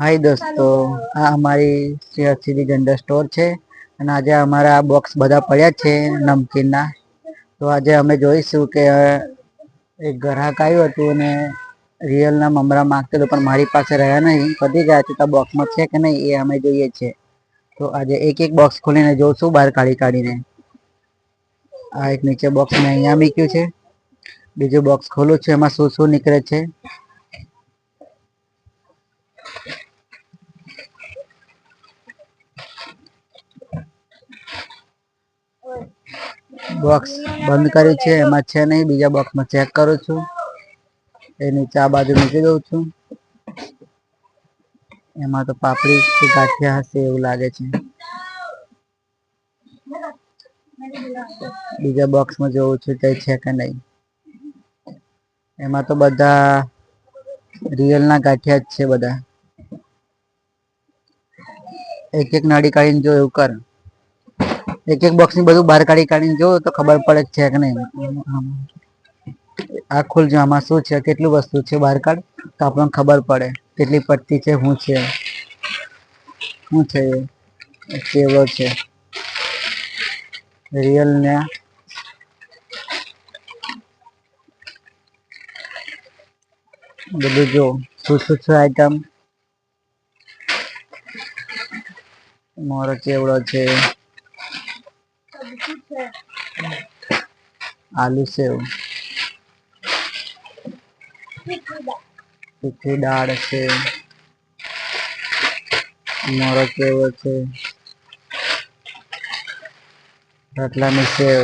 હાય દોસ્તો. આ અમારી સિટી જનરલ સ્ટોર છે અને આજે અમારા બોક્સ બધા પડ્યા છે નમકીનના. તો આજે અમે જોઈશું કે એક ગ્રાહક આવ્યું હતું અને રિયલના મમરા માંગતો પણ મારી પાસે રહ્યા નહીં. પતી ગયા છે તો બોક્સમાં છે કે નહીં એ અમે જોઈએ છીએ તો આજે એક એક બોક્સ ખોલીને જોઈશું બહાર કાઢી કાઢીને. આ એક નીચે બોક્સ મેં અહીંયા મૂક્યું છે. બીજું બોક્સ ખોલું છું, એમાં શું શું નીકળે છે. બોક્સ બંધ કરી છે, એમાં છે નહીં, બીજા બોક્સમાં ચેક કરું છું. એ નીચે આ બાજુ મૂકી દઉં છું. એમાં તો પાપડી કે ગાંઠિયા હશે એવું લાગે છે. બીજા બોક્સમાં જોઉં છું તે છે કે નહીં. એમાં તો બધા રિયલના ગાંઠિયા જ છે બધા. એક એક નાડી કાઢીને જો એવું કર. એક એક બોક્સની બધું બહાર કાઢી કાઢીને જો તો ખબર પડે છે કે નહીં. આ ખુલજો આમાં શું છે, કેટલું વસ્તુ છે બહાર કાઢ, તો આપણને ખબર પડે કેટલી પટ્ટી છે, શું છે. શું છે એ? કેવડો છે. રિયલ ને. બધું જો, શું શું છે આઈટમ મોરો કેવડો છે. આલુ સેવ તીખી દાળ છે મોરો કેવો છે રોટલાની સેવ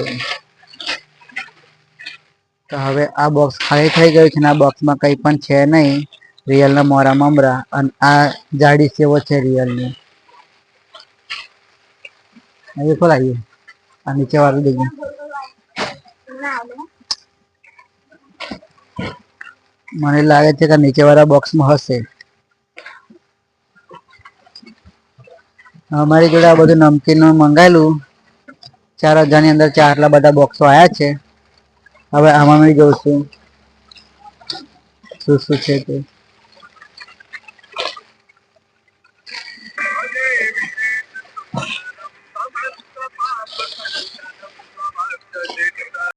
તો હવે આ બોક્સ ખાલી થઈ ગયું છે ને આ બોક્સમાં કંઈ પણ છે નહીં રિયલના મોરા મમરા અને આ જાડી સેવો છે રિયલની એ ખોલાવીએ આ નીચે વાળું દઈએ મને લાગે છે કે નીચે વાળા બોક્સમાં હશે. અમારી જોડે આ બધું નમકીન મંગાવેલું ચાર હજારની અંદર ચાર આટલા બધા બોક્સો આવ્યા છે. હવે આમાં મેં જોઉં છું. શું શું છે તે?